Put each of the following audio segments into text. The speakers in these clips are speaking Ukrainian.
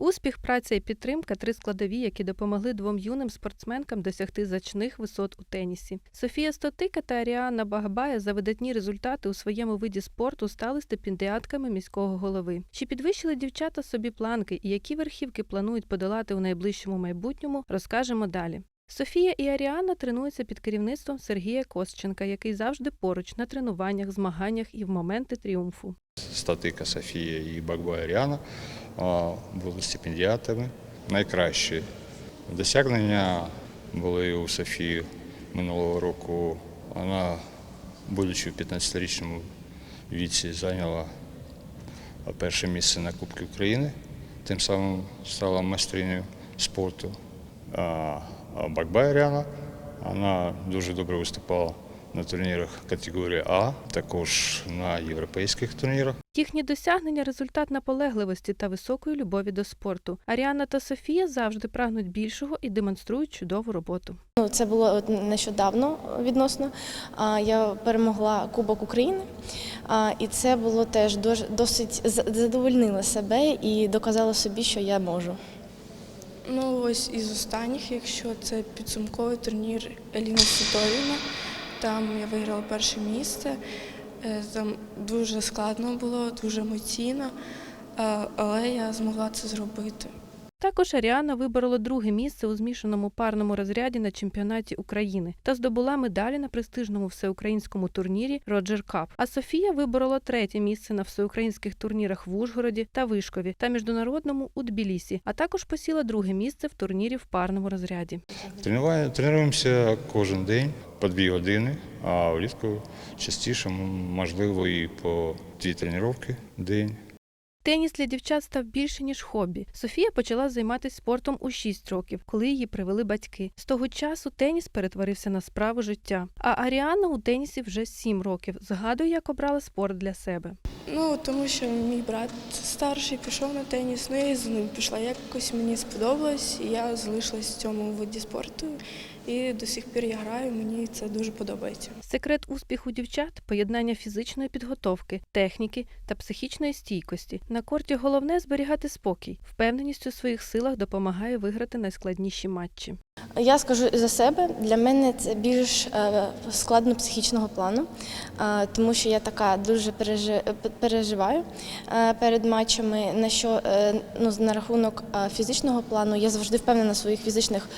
Успіх, праця і підтримка три складові, які допомогли двом юним спортсменкам досягти значних висот у тенісі. Софія Стотика та Аріана Багбая за видатні результати у своєму виді спорту стали стипендіатками міського голови. Чи підвищили дівчата собі планки і які верхівки планують подолати у найближчому майбутньому, розкажемо далі. Софія і Аріана тренуються під керівництвом Сергія Костченка, який завжди поруч на тренуваннях, змаганнях і в моменти тріумфу. Статика Софія і Багбай Аріана були стипендіатами. Найкращі досягнення були у Софії минулого року. Вона, будучи в 15-річному віці, зайняла перше місце на Кубку України, тим самим стала майстринею спорту. А а Аріана, вона дуже добре виступала на турнірах категорії А, також на європейських турнірах. Їхні досягнення результат наполегливості та високої любові до спорту. Аріана та Софія завжди прагнуть більшого і демонструють чудову роботу. Ну, Це було нещодавно відносно. А, Я перемогла Кубок України, а, і це було теж досить з- задовольнило себе і доказало собі, що я можу. Ну, ось із останніх, якщо це підсумковий турнір Еліна Ситовіна, там я виграла перше місце. Е, Там дуже складно було, дуже емоційно, е, але я змогла це зробити. Також Аріана виборола друге місце у змішаному парному розряді на чемпіонаті України та здобула медалі на престижному всеукраїнському турнірі Роджер Кап. А Софія виборола третє місце на всеукраїнських турнірах в Ужгороді та Вишкові та міжнародному у Тбілісі, а також посіла друге місце в турнірі в парному розряді. Тренуємося кожен день по дві години, а влітку частіше, можливо, і по дві тренування в день. Теніс для дівчат став більше ніж хобі. Софія почала займатися спортом у 6 років, коли її привели батьки. З того часу теніс перетворився на справу життя. А Аріана у тенісі вже 7 років. Згадує, як обрала спорт для себе. Ну, тому що мій брат старший пішов на теніс, ну я за ним пішла. Якось мені сподобалось, і я залишилась в цьому виді спорту. І до сих пір я граю, мені це дуже подобається. Секрет успіху дівчат поєднання фізичної підготовки, техніки та психічної стійкості. На корті головне зберігати спокій. Впевненість у своїх силах допомагає виграти найскладніші матчі. Я скажу за себе, для мене це більш е, складно психічного плану, е, тому що я така дуже пережи- переживаю е, перед матчами. На що ну, на рахунок фізичного плану я завжди впевнена в своїх фізичних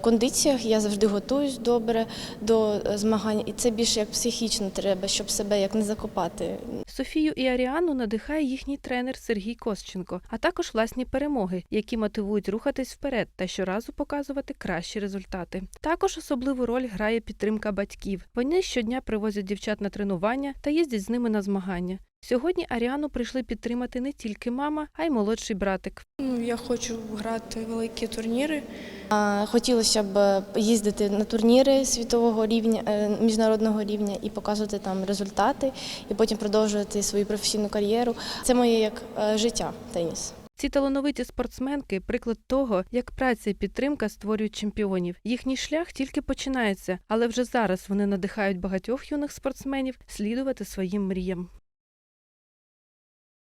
кондиціях. Я завжди готуюсь добре до змагань, і це більше як психічно треба, щоб себе як не закопати. Софію і Аріану надихає їхній тренер Сергій Костченко, а також власні перемоги, які мотивують рухатись вперед та щоразу показувати кращі результати. Також особливу роль грає підтримка батьків. Вони щодня привозять дівчат на тренування та їздять з ними на змагання. Сьогодні Аріану прийшли підтримати не тільки мама, а й молодший братик. Ну, я хочу грати великі турніри. Хотілося б е, їздити на турніри світового рівня, е, міжнародного рівня і показувати там результати, і потім продовжувати свою професійну кар'єру. Це моє як е, життя теніс. Ці талановиті спортсменки приклад того, як праця і підтримка створюють чемпіонів. Їхній шлях тільки починається, але вже зараз вони надихають багатьох юних спортсменів слідувати своїм мріям.